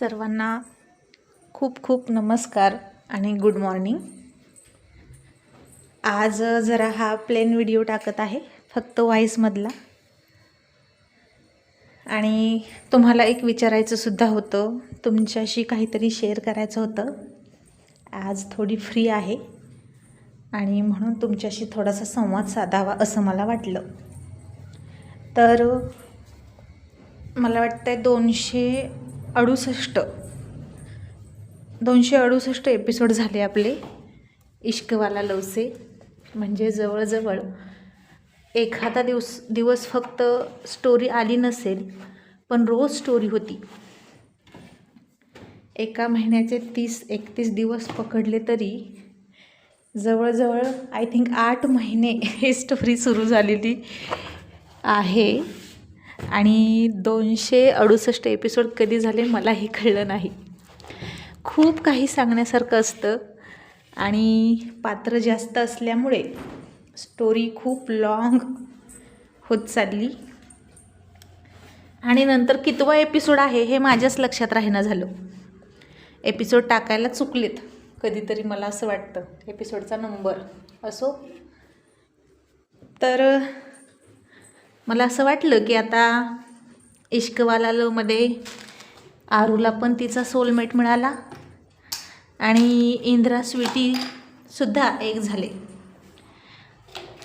सर्वांना खूप खूप नमस्कार आणि गुड मॉर्निंग आज जरा हा प्लेन व्हिडिओ टाकत आहे फक्त व्हॉईसमधला आणि तुम्हाला एक विचारायचं सुद्धा होतं तुमच्याशी काहीतरी शेअर करायचं होतं. आज थोडी फ्री आहे आणि म्हणून तुमच्याशी थोडासा संवाद साधावा असं मला वाटलं. तर मला वाटतं आहे दोनशे अडुसष्ट. दोनशे अडुसष्ट एपिसोड झाले आपले. इश्कवाला लवसे. म्हणजे जवळजवळ एखादा दिवस दिवस फक्त स्टोरी आली नसेल पण रोज स्टोरी होती. एका महिन्याचे तीस एकतीस दिवस पकडले तरी जवळजवळ आय थिंक आठ महिने ही स्टोरी सुरू झालेली आहे. आणि दोनशे अडुसष्ट एपिसोड कधी झाले मला हे कळलं नाही. खूप काही सांगण्यासारखं असतं आणि पात्र जास्त असल्यामुळे स्टोरी खूप लाँग होत चालली. आणि नंतर कितवा एपिसोड आहे हे माझ्याच लक्षात राहणं झालं. एपिसोड टाकायला चुकलेत कधीतरी मला असं वाटतं. एपिसोडचा नंबर असो. तर मला असं वाटलं की आता इश्कवाला लवमध्ये आरूला पण तिचा सोलमेट मिळाला आणि इंद्रा स्वीटीसुद्धा एक झाले.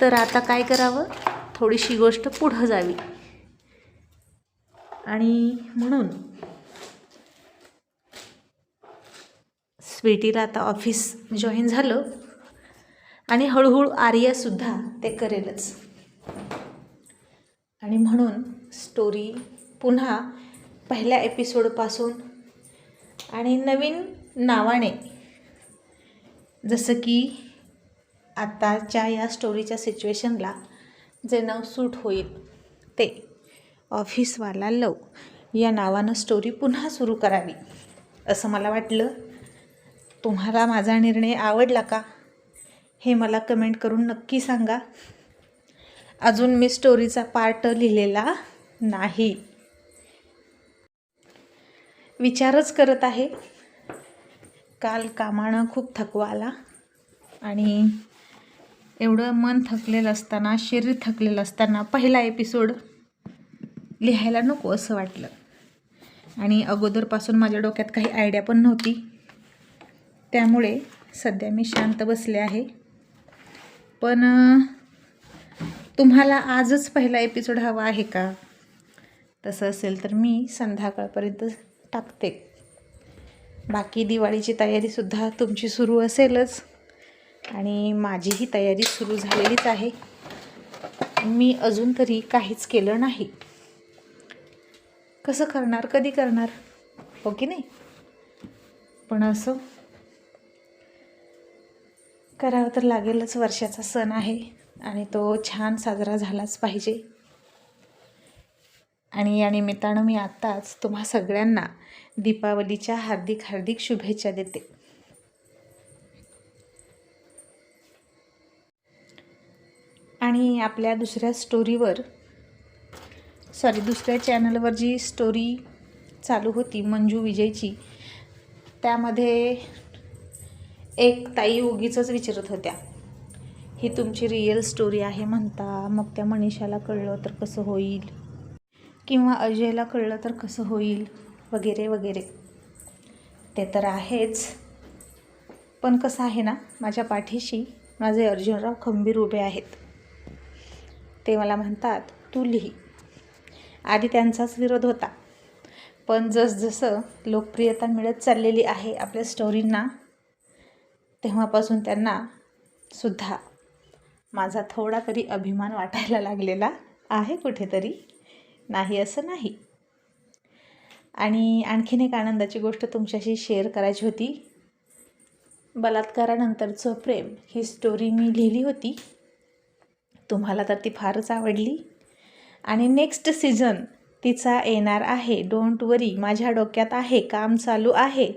तर आता काय करावं? थोडीशी गोष्ट पुढं जावी. आणि म्हणून स्वीटीला आता ऑफिस जॉईन झालं आणि हळूहळू आर्यासुद्धा ते करेलच. आणि म्हणून स्टोरी पुन्हा पहिल्या एपिसोडपासून आणि नवीन नावाने. जसं की आत्ताच्या या स्टोरीच्या सिच्युएशनला जे नाव सूट होईल ते ऑफिसवाला लव या नावानं स्टोरी पुन्हा सुरू करावी असं मला वाटलं. तुम्हाला माझा निर्णय आवडला का? हे मला कमेंट करून नक्की सांगा. अजून मी स्टोरीचा पार्ट लिहिलेला नाही. विचारच करत आहे. काल कामानं खूप थकवा आला आणि एवढं मन थकलेलं असताना शरीर थकलेलं असताना पहिला एपिसोड लिहायला नको असं वाटलं. आणि अगोदरपासून माझ्या डोक्यात काही आयडिया पण नव्हती. त्यामुळे सध्या मी शांत बसले आहे. पण तुम्हाला आजच पहिला एपिसोड हवा आहे का? तसं असेल तर मी संध्याकाळपर्यंत टाकते. बाकी दिवाळीची तयारीसुद्धा तुमची सुरू असेलच. आणि माझीही तयारी सुरू झालेलीच आहे. मी अजून तरी काहीच केलं नाही. कसं करणार कधी करणार? हो की नाही? पण असं करावं तर लागेलच. वर्षाचा सण आहे. आणि तो छान साजरा झालाच पाहिजे. आणि या निमित्तानं मी आत्ताच तुम्हा सगळ्यांना दीपावलीच्या हार्दिक हार्दिक शुभेच्छा देते. आणि आपल्या दुसऱ्या स्टोरीवर सॉरी दुसऱ्या चॅनलवर जी स्टोरी चालू होती मंजू विजयची त्यामध्ये एक ताई उगीच विचारत होत्या. ही तुमची रिअल स्टोरी आहे म्हणता. मग त्या मनीषाला कळलं तर कसं होईल? किंवा अजयला कळलं तर कसं होईल? वगैरे वगैरे. ते तर आहेच. पण कसं आहे ना माझ्या पाठीशी माझे अर्जुनराव खंबीर उभे आहेत. ते मला म्हणतात तू लिही. आधी त्यांचाच विरोध होता. पण जसजसं लोकप्रियता मिळत चाललेली आहे आपल्या स्टोरींना तेव्हापासून त्यांना सुद्धा माझा थोडा तरी अभिमान वाटायला लागलेला आहे कुठेतरी. नाही असं नाही. आणि आणखीन एक आनंदाची गोष्ट तुमच्याशी शेअर करायची होती. बलात्कारानंतरचं प्रेम ही स्टोरी मी लिहिली होती. तुम्हाला तर ती फारच आवडली. आणि नेक्स्ट सीझन तिचा येणार आहे. डोंट वरी माझ्या डोक्यात आहे काम चालू आहे.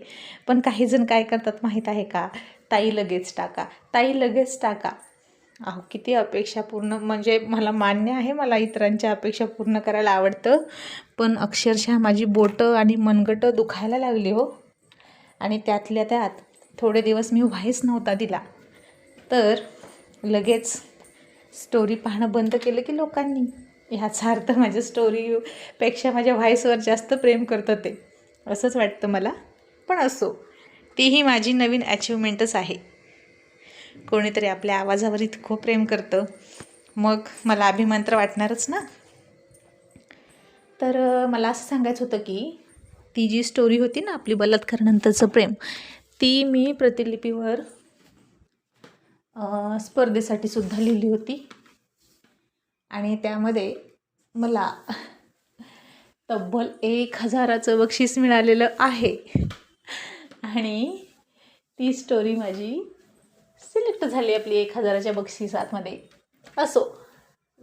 पण काहीजण काय करतात माहीत आहे का? ताई लगेच टाका ताई लगेच टाका. अहो किती अपेक्षा पूर्ण म्हणजे मला मान्य आहे मला इतरांच्या अपेक्षा पूर्ण करायला आवडतं. पण अक्षरशः माझी बोटं आणि मनगटं दुखायला लागली हो. आणि त्यातल्या त्यात थोडे दिवस मी व्हाईस नव्हता दिला. तर लगेच स्टोरी पाहणं बंद केलं की लोकांनी. ह्याचा अर्थ माझ्या स्टोरीपेक्षा माझ्या व्हाईसवर जास्त प्रेम करतं ते असंच वाटतं मला. पण असो तीही माझी नवीन अचिव्हमेंटच आहे. कोणीतरी आपल्या आवाजावर इतकं प्रेम करतं. मग मला अभिमान तर वाटणारच ना? तर मला असं सांगायचं होतं की ती जी स्टोरी होती ना आपली बलात्कारानंतरचं प्रेम ती मी प्रतिलिपीवर स्पर्धेसाठी सुद्धा लिहिली होती. आणि त्यामध्ये मला तब्बल एक हजाराचं बक्षीस मिळालेलं आहे. आणि ती स्टोरी माझी सिलेक्ट झाली आपली एक हजाराच्या बक्षीस आतमध्ये. असो.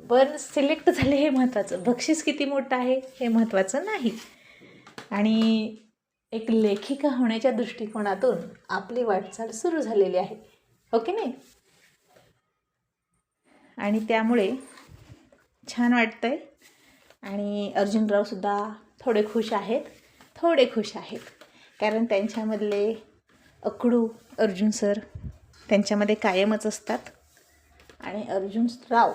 पण सिलेक्ट झाले हे महत्त्वाचं. बक्षीस किती मोठं आहे हे महत्त्वाचं नाही. आणि एक लेखिका होण्याच्या दृष्टिकोनातून आपली वाटचाल सुरू झालेली आहे. ओके नाही? आणि त्यामुळे छान वाटतं आहे आणि अर्जुनरावसुद्धा थोडे खुश आहेत. थोडे खुश आहेत. कारण त्यांच्यामधले अकडू अर्जुन सर त्यांच्यामध्ये कायमच असतात. आणि अर्जुन राव.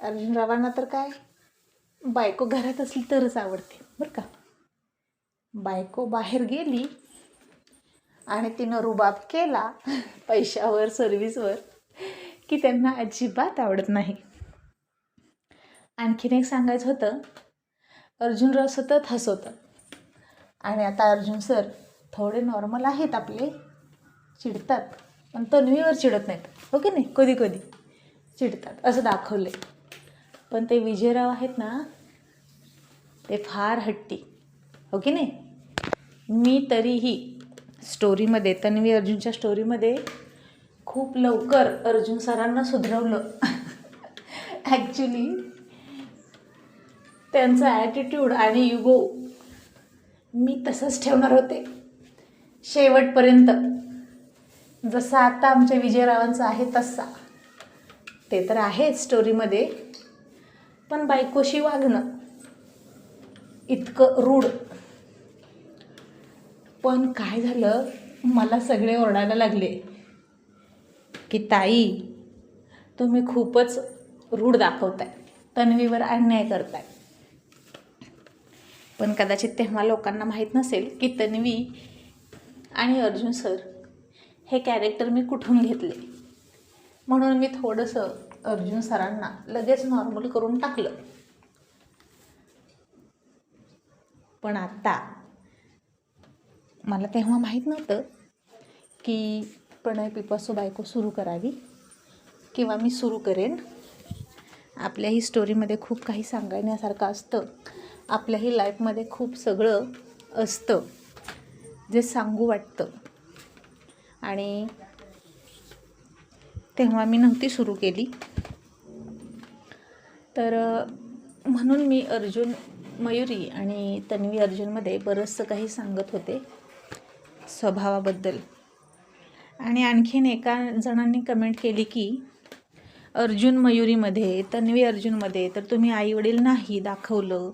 अर्जुन रावांना तर काय? बायको घरात असली तरच आवडते बरं का? बायको बाहेर गेली आणि तिनं रुबाब केला पैशावर सर्विसवर की त्यांना अजिबात आवडत नाही. आणखीन एक सांगायचं होतं अर्जुनराव सतत हसवतं आणि आता अर्जुन सर थोडे नॉर्मल आहेत आपले चिडतात. पण तन्वीवर चिडत नाहीत. हो की नाही? कधी कधी. चिडतात. असं दाखवले पण ते विजयराव आहेत ना ते फार हट्टी. हो की नाही? मी तरीही स्टोरीमध्ये तन्वी अर्जुनच्या स्टोरीमध्ये खूप लवकर अर्जुन सरांना सुधरवलं. ॲक्च्युली त्यांचा ॲटिट्यूड आणि युगो मी तसंच ठेवणार होते. शेवटपर्यंत. जसा आता आमच्या विजयरावांचा आहे तसा. ते तर आहेच स्टोरीमध्ये पण बायकोशी वागणं इतकं रूढ. पण काय झालं मला सगळे ओरडायला लागले की ताई तुम्ही खूपच रूढ दाखवताय तन्वीवर अन्याय करताय. पण कदाचित तेव्हा लोकांना माहीत नसेल की तन्वी आणि अर्जुन सर हे कॅरेक्टर मी कुठून घेतले? म्हणून मी थोडंसं अर्जुन सरांना लगेच नॉर्मल करून टाकलं. पण आत्ता मला तेव्हा माहीत नव्हतं की प्रणय पिपासो बायको सुरू करावी किंवा मी सुरू करेन. आपल्याही स्टोरीमध्ये खूप काही सांगण्यासारखं असतं. आपल्याही लाईफमध्ये खूप सगळं असतं. जे सांगू वाटतं. आणि तेव्हा मी नव्हती सुरू केली. तर म्हणून मी अर्जुन मयुरी आणि तन्वी अर्जुनमध्ये बरंचसं काही सांगत होते स्वभावाबद्दल. आणि आणखीन एका जणांनी कमेंट केली की अर्जुन मयुरीमध्ये तन्वी अर्जुनमध्ये तर तुम्ही आईवडील नाही दाखवलं.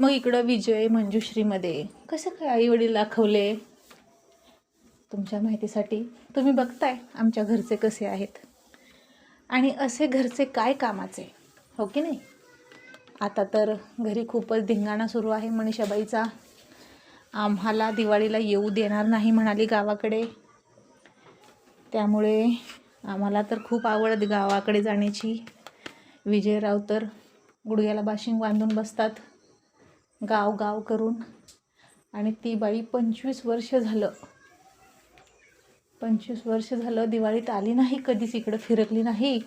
मग इकडं विजय मंजुश्रीमध्ये कसं काय आईवडील दाखवले? तुमच्या माहितीसाठी तुम्ही बघताय आमच्या घरचे कसे आहेत. आणि असे घरचे काय कामाचे? हो की नाही? आता तर घरी खूपच धिंगाणा सुरू आहे मनीषाबाईचा. आम्हाला दिवाळीला येऊ देणार नाही म्हणाली गावाकडे. त्यामुळे आम्हाला तर खूप आवड गावाकडे जाण्याची. विजयराव तर गुडघ्याला बाशिंग बांधून बसतात. गाव गाव करून. आणि ती बाई पंचवीस वर्ष झालं पंचवीस वर्ष झालं दिवाळीत आली नाही कधीच इकडं फिरकली नाही.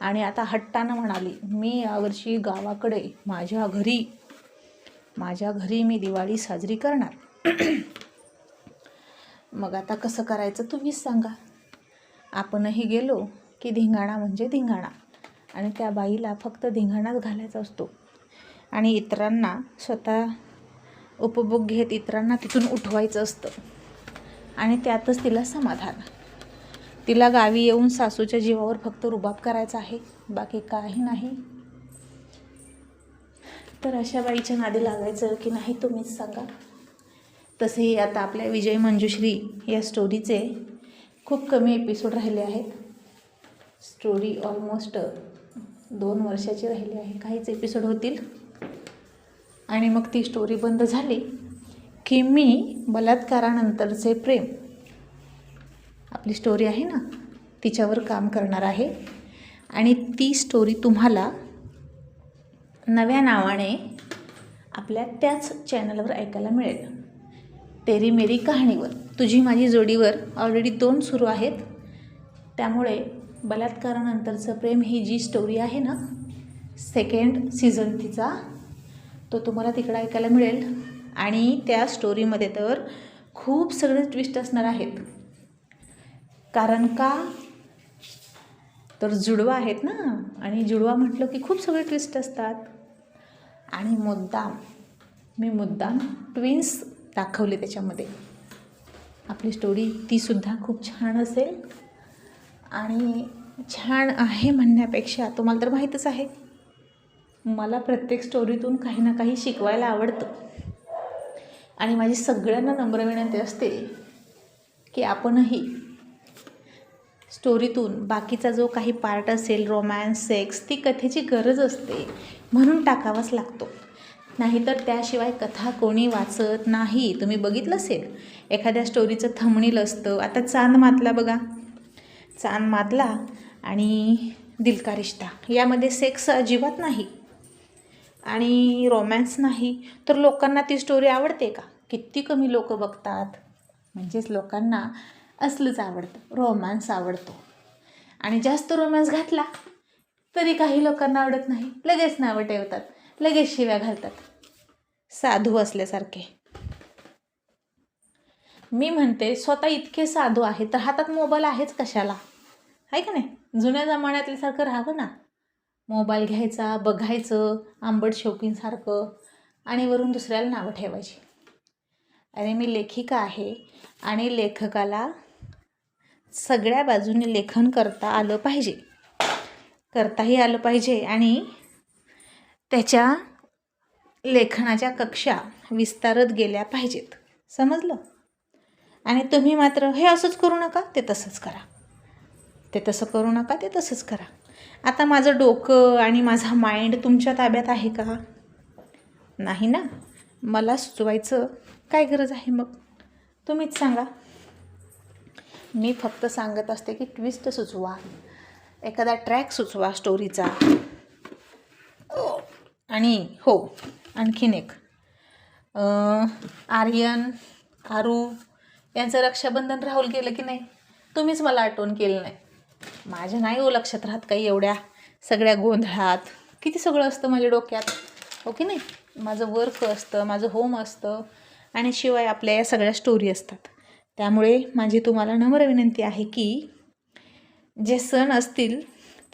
आणि आता हट्टानं म्हणाली मी यावर्षी गावाकडे माझ्या घरी माझ्या घरी मी दिवाळी साजरी करणार. मग आता कसं करायचं तुम्हीच सांगा. आपणही गेलो की धिंगाणा म्हणजे धिंगाणा. आणि त्या बाईला फक्त धिंगाणाच घालायचा असतो. आणि इतरांना स्वतः उपभोग घेत इतरांना तिथून उठवायचं असतं. आणि त्यातच तिला समाधान. तिला गावी येऊन सासूच्या जीवावर फक्त रुबाब करायचा आहे बाकी काही नाही. तर अशा बाईच्या नादी लागायचं की नाही तुम्हीच सांगा. तसेही आता आपल्या विजय मंजुश्री या स्टोरीचे खूप कमी एपिसोड राहिले आहेत. स्टोरी ऑलमोस्ट दोन वर्षाची राहिली आहे. काहीच एपिसोड होतील. आणि मग ती स्टोरी बंद झाली. की मी बलात्कारानंतरचे प्रेम आपली स्टोरी आहे ना तिच्यावर काम करणार आहे. आणि ती स्टोरी तुम्हाला नव्या नावाने आपल्या त्याच चॅनलवर ऐकायला मिळेल. तेरी मेरी कहाणीवर. तुझी माझी जोडीवर ऑलरेडी दोन सुरू आहेत. त्यामुळे बलात्कारानंतरचं प्रेम ही जी स्टोरी आहे ना सेकंड सीझन तिचा तो तुम्हाला तिकडं ऐकायला मिळेल. आणि त्या स्टोरीमध्ये तर खूप सगळे ट्विस्ट असणार आहेत. कारण का? तर जुडवा आहेत ना? आणि जुडवा म्हटलं की खूप सगळे ट्विस्ट असतात. आणि मुद्दाम मी मुद्दाम ट्विन्स दाखवले त्याच्यामध्ये. आपली स्टोरी तीसुद्धा खूप छान असेल. आणि छान आहे म्हणण्यापेक्षा तुम्हाला तर माहीतच आहे. मला प्रत्येक स्टोरीतून काही ना काही शिकवायला आवडतं. आणि माझी सगळ्यांना नम्र विनंती असते की आपणही स्टोरीतून बाकीचा जो काही पार्ट असेल रोमॅन्स सेक्स ती कथेची गरज असते म्हणून टाकावाच लागतो. नाहीतर त्याशिवाय कथा कोणी वाचत नाही. तुम्ही बघितलं असेल एखाद्या स्टोरीचं थंबणील असतं. आता चांद मातला बघा. चांद मातला आणि दिलका रिश्ता. यामध्ये सेक्स अजिबात नाही आणि रोमॅन्स नाही. तर लोकांना ती स्टोरी आवडते का? किती कमी लोक बघतात. म्हणजेच लोकांना असलंच आवडतं रोमांस आवडतो. आणि जास्त रोमॅन्स घातला तरी काही लोकांना आवडत नाही. लगेच नावं ठेवतात लगेच शिव्या घालतात. साधू असल्यासारखे. मी म्हणते स्वतः इतके साधू आहे तर हातात मोबाईल आहेच कशाला? आहे का नाही? जुन्या जमान्यातल्यासारखं राहावं ना. मोबाईल घ्यायचा बघायचं आंबट शौकीनसारखं आणि वरून दुसऱ्याला नावं ठेवायची. अरे मी लेखिका आहे आणि लेखकाला सगळ्या बाजूने लेखन करता आलं पाहिजे. करताही आलं पाहिजे आणि त्याच्या लेखनाच्या कक्षा विस्तारत गेल्या पाहिजेत. समजलं? आणि तुम्ही मात्र हे असंच करू नका ते तसंच करा. ते तसं करू नका ते तसंच करा. आता माझं डोकं आणि माझा माइंड तुमच्या ताब्यात आहे का? नाही ना? मला सुचवायचं काय गरज आहे मग? तुम्हीच सांगा. मी फक्त सांगत असते की ट्विस्ट सुचवा. एखादा ट्रॅक सुचवा स्टोरीचा आणि हो आणखीन एक. आर्यन आरू यांचं रक्षाबंधन राहुल गेलं की नाही? तुम्हीच मला आठवण केलं नाही. माझ्या नाही हो लक्षात राहत काही एवढ्या सगळ्या गोंधळात. किती सगळं असतं माझ्या डोक्यात. हो की नाही? माझं वर्क असतं माझं होम असतं. आणि शिवाय आपल्या या सगळ्या स्टोरी असतात. त्यामुळे माझी तुम्हाला नम्र विनंती आहे की जे सण असतील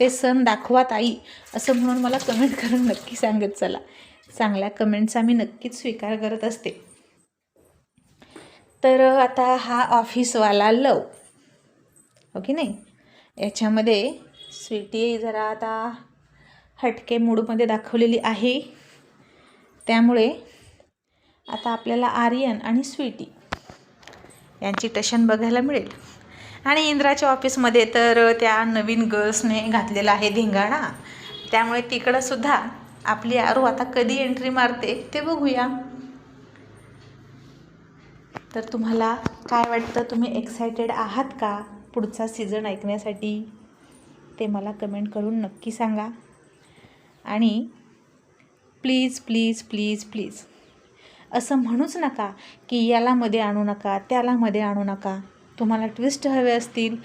ते सण दाखवा ताई असं म्हणून मला कमेंट करून नक्की सांगत चला. चांगल्या कमेंटचा मी नक्कीच स्वीकार करत असते. तर आता हा ऑफिसवाला लव. हो की नाही? याच्यामध्ये स्वीटी जरा आता हटके मूडमध्ये दाखवलेली आहे. त्यामुळे आता आपल्याला आर्यन आणि स्वीटी यांची टशन बघायला मिळेल. आणि इंद्राच्या ऑफिसमध्ये तर त्या नवीन गर्ल्सने घातलेला आहे धिंगाणा. त्यामुळे तिकडंसुद्धा आपली आरू आता कधी एंट्री मारते ते बघूया. तर तुम्हाला काय वाटतं? तुम्ही एक्सायटेड आहात का पुढचा सीझन ऐकण्यासाठी? ते मला कमेंट करून नक्की सांगा. आणि प्लीज प्लीज प्लीज प्लीज असं म्हणूच नका की याला मध्ये आणू नका त्याला मध्ये आणू नका. तुम्हाला ट्विस्ट हवे असतील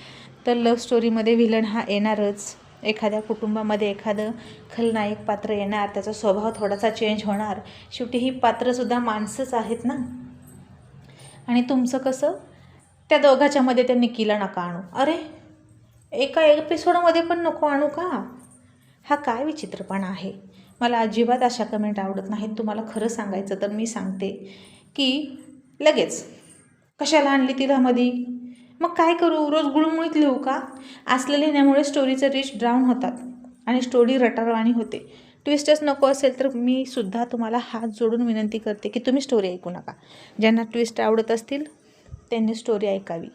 तर लव्ह स्टोरीमध्ये व्हिलन हा येणारच. एखाद्या कुटुंबामध्ये एखादं खलनायक पात्र येणार त्याचा स्वभाव थोडासा चेंज होणार. शेवटी ही पात्रसुद्धा माणसंच आहेत ना? आणि तुमचं कसं? त्या दोघाच्यामध्ये त्या निकीला नका आणू. अरे एका एपिसोडमध्ये पण नको आणू का? हा काय विचित्रपणा आहे. मला अजिबात अशा कमेंट आवडत नाहीत. तुम्हाला खरं सांगायचं तर मी सांगते की लगेच कशाला आणली तिला मधी मग काय करू? रोज गुळमुळीत लिहू का? असलं लिहिण्यामुळे स्टोरीचं रीच ड्राऊन होतात आणि स्टोरी रटारवाणी होते. ट्विस्टच नको असेल तर मी सुद्धा तुम्हाला हात जोडून विनंती करते की तुम्ही स्टोरी ऐकू नका. ज्यांना ट्विस्ट आवडत असतील त्यांनी स्टोरी ऐकावी.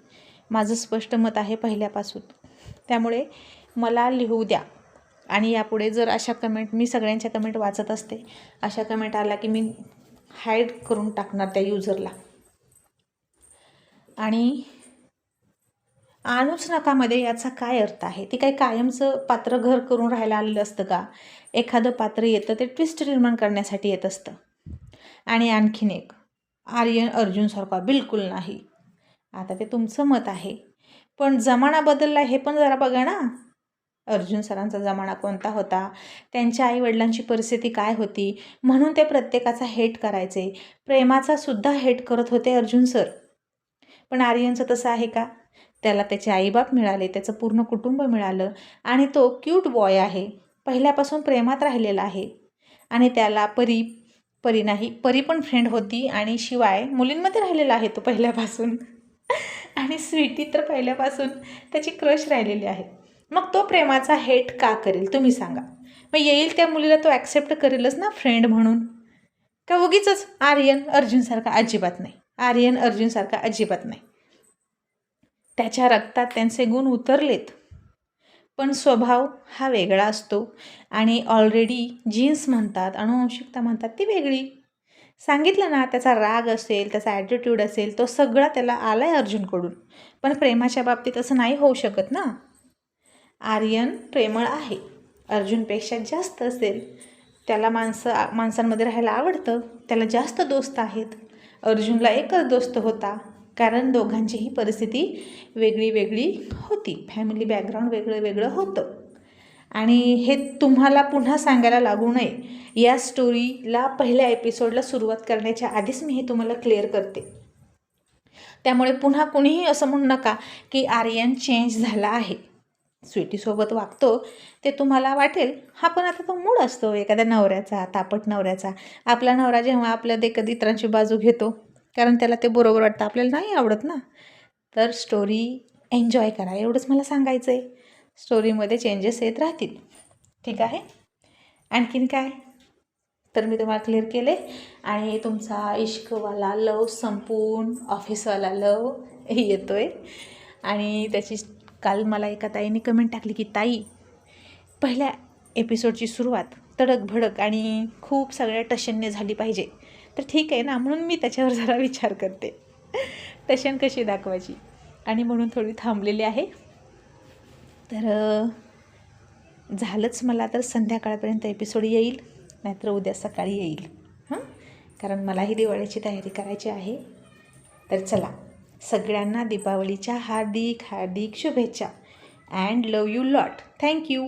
माझं स्पष्ट मत आहे पहिल्यापासून. त्यामुळे मला लिहू द्या. आणि यापुढे जर अशा कमेंट मी सगळ्यांच्या कमेंट वाचत असते अशा कमेंट आला की मी हाईड करून टाकणार त्या युजरला आणि आणूच नकामध्ये याचा काय अर्थ आहे? ते काही कायमचं पात्र घर करून राहायला आलेलं असतं का? एखादं पात्र येतं ते ट्विस्ट निर्माण करण्यासाठी येत असतं. आणि आणखीन एक आर्यन अर्जुनसारखा बिलकुल नाही. आता ते तुमचं मत आहे. पण जमाना बदलला हे पण जरा बघा ना. अर्जुन सरांचा जमाना कोणता होता? त्यांच्या आईवडिलांची परिस्थिती काय होती? म्हणून ते प्रत्येकाचा हेट करायचे. प्रेमाचा सुद्धा हेट करत होते अर्जुन सर. पण आर्यनचं तसं आहे का? त्याला त्याचे आईबाप मिळाले त्याचं पूर्ण कुटुंब मिळालं आणि तो क्यूट बॉय आहे. पहिल्यापासून प्रेमात राहिलेला आहे. आणि त्याला परी परी नाही परी पण फ्रेंड होती आणि शिवाय मुलींमध्ये राहिलेला आहे तो पहिल्यापासून. आणि स्वीटी तर पहिल्यापासून त्याची क्रश राहिलेली आहे. मग तो प्रेमाचा हेट का करेल तुम्ही सांगा. मग येईल त्या मुलीला तो ॲक्सेप्ट करेलच ना फ्रेंड म्हणून? का उगीच आर्यन अर्जुनसारखा अजिबात नाही. आर्यन अर्जुनसारखा अजिबात नाही. त्याच्या रक्तात त्यांचे गुण उतरलेत. पण स्वभाव हा वेगळा असतो आणि ऑलरेडी जीन्स म्हणतात अनुवंशिकता म्हणतात ती वेगळी. सांगितलं ना त्याचा राग असेल त्याचा ॲटिट्यूड असेल तो सगळा त्याला आला आहे अर्जुनकडून. पण प्रेमाच्या बाबतीत असं नाही होऊ शकत ना. आर्यन प्रेमळ आहे. अर्जुनपेक्षा जास्त असेल त्याला माणसं माणसांमध्ये राहायला आवडतं त्याला जास्त दोस्त आहेत. अर्जुनला एकच दोस्त होता कारण दोघांचीही परिस्थिती वेगळी वेगळी होती. फॅमिली बॅकग्राऊंड वेगळं वेगळं होतं. आणि हे तुम्हाला पुन्हा सांगायला लागू नये. या स्टोरीला पहिल्या एपिसोडला सुरुवात करण्याच्या आधीच मी हे तुम्हाला क्लिअर करते. त्यामुळे पुन्हा कुणीही असं म्हणू नका की आर्यन चेंज झाला आहे. स्वीटीसोबत वागतो ते तुम्हाला वाटेल. हा पण आता तो मूड असतो एखाद्या नवऱ्याचा तापट नवऱ्याचा. आपला नवरा जेव्हा आपल्या देखत इतरांची बाजू घेतो कारण त्याला ते बरोबर वाटतं. आपल्याला नाही आवडत ना. तर स्टोरी एन्जॉय करा. एवढंच मला सांगायचं आहे स्टोरीमध्ये चेंजेस येत राहतील. ठीक आहे? आणखीन काय? तर मी तुम्हाला क्लिअर केले. आणि तुमचा इश्कवाला लव संपून ऑफिसवाला लव येतो आहे आणि त्याची काल मला एका ताईने कमेंट टाकली की ताई पहिल्या एपिसोडची सुरुवात तडक भडक आणि खूप सगळ्या टशनने झाली पाहिजे. तर ठीक आहे ना म्हणून मी त्याच्यावर जरा विचार करते. टशन कशी दाखवायची? आणि म्हणून थोडी थांबलेली आहे. तर झालंच मला तर संध्याकाळपर्यंत एपिसोड येईल नाहीतर उद्या सकाळी येईल. हां? कारण मलाही दिवाळीची तयारी करायची आहे. तर चला. सगळ्यांना दीपावलीच्या हार्दिक हार्दिक शुभेच्छा. And love you lot thank you